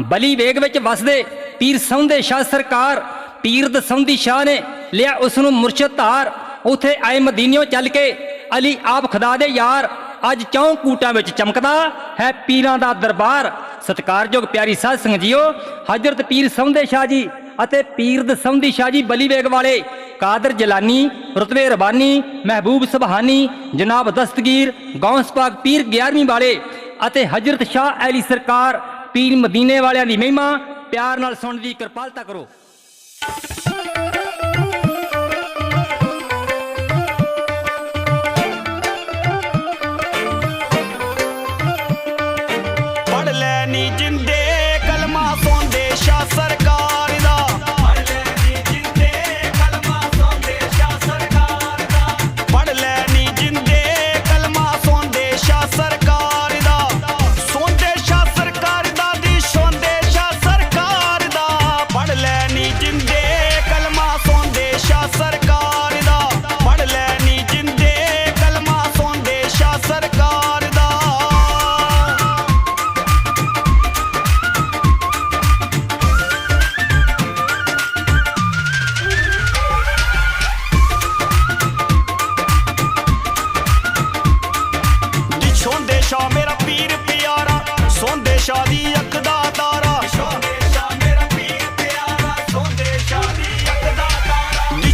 ਬਲੀ ਵੇਗ ਵਿੱਚ ਵਸਦੇ ਪੀਰ ਸੌਂਦੇ ਸ਼ਾਹ ਸਰਕਾਰ, ਪੀਰ ਦਸੌਂਦੀ ਸ਼ਾਹ ਨੇ ਲਿਆ ਉਸ ਨੂੰ ਮੁਰਸ਼ਦ ਧਾਰ। ਉਥੇ ਆਏ ਮਦੀਨਿਓ ਚੱਲ ਕੇ, ਅਲੀ ਆਪ ਖੁਦਾ ਦੇ ਯਾਰ, ਅੱਜ ਚੌਂ ਕੂਟਾਂ ਵਿੱਚ ਚਮਕਦਾ ਹੈ ਪੀਰਾਂ ਦਾ ਦਰਬਾਰ। ਸਤਿਕਾਰਯੋਗ ਪਿਆਰੀ ਸਾਧ ਸੰਗਤ ਜੀਓ, ਹਜ਼ਰਤ ਪੀਰ ਸੌਂਦੇ ਸ਼ਾਹ ਜੀ ਅਤੇ ਪੀਰ ਦਸੌਂਦੀ ਸ਼ਾਹ ਜੀ ਬਲੀ ਵੇਗ ਵਾਲੇ ਕਾਦਰ ਜਲਾਨੀ, ਰਤਬੇ ਰਬਾਨੀ, ਮਹਿਬੂਬ ਸੁਬਹਾਨੀ ਜਨਾਬ ਦਸਤਗੀਰ, ਗੌਂਸ ਪਾਕ ਪੀਰ 11ਵੀਂ ਵਾਲੇ ਅਤੇ ਹਜ਼ਰਤ ਸ਼ਾਹ ਅਲੀ ਸਰਕਾਰ ਪੀਰ ਮਦੀਨੇ ਵਾਲਿਆਂ ਦੀ ਮਹਿਮਾ, ਪਿਆਰ ਨਾਲ ਸੁਣਨ ਦੀ ਕਿਰਪਾਲਤਾ ਕਰੋ। ਪੜ ਲੈ ਨੀ ਜਿੰਦੇ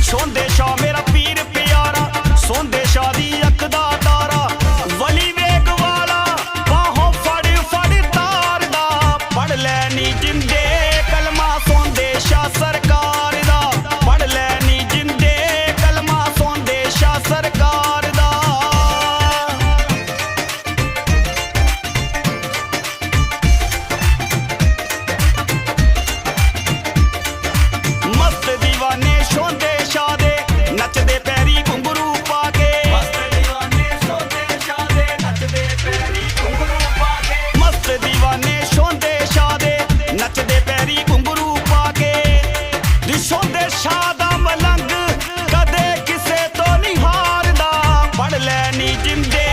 ਸੌਂਦੇ ਸ਼ਾ ਦੀ ਮੇਰਾ ਪੀਰ ਪਿਆਰਾ। ਸੋਂਦੇ ਲੈ ਨੀ ਜਿੰਦੇ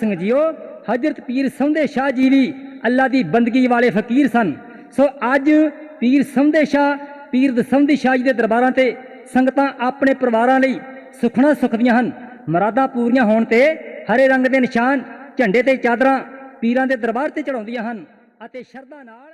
ਸਾਧ ਜੀਓ, ਹਜ਼ਰਤ ਪੀਰ ਸੰਧੇ ਸ਼ਾਹ ਜੀ ਵੀ ਅੱਲਾ ਦੀ ਬੰਦਗੀ ਵਾਲੇ ਫਕੀਰ ਸਨ। ਸੋ ਅੱਜ ਪੀਰ ਸੰਧੇ ਸ਼ਾਹ, ਪੀਰ ਦਸੰਧੀ ਸ਼ਾਹ ਜੀ ਦੇ ਦਰਬਾਰਾਂ ਤੇ ਸੰਗਤਾਂ ਆਪਣੇ ਪਰਿਵਾਰਾਂ ਲਈ ਸੁਖਣਾ ਸੁਖਦੀਆਂ ਹਨ। ਮਰਾਦਾਂ ਪੂਰੀਆਂ ਹੋਣ ਤੇ ਹਰੇ ਰੰਗ ਦੇ ਨਿਸ਼ਾਨ, ਝੰਡੇ ਤੇ ਚਾਦਰਾਂ ਪੀਰਾਂ ਦੇ ਦਰਬਾਰ ਤੇ ਚੜਾਉਂਦੀਆਂ ਹਨ ਅਤੇ ਸ਼ਰਧਾ ਨਾਲ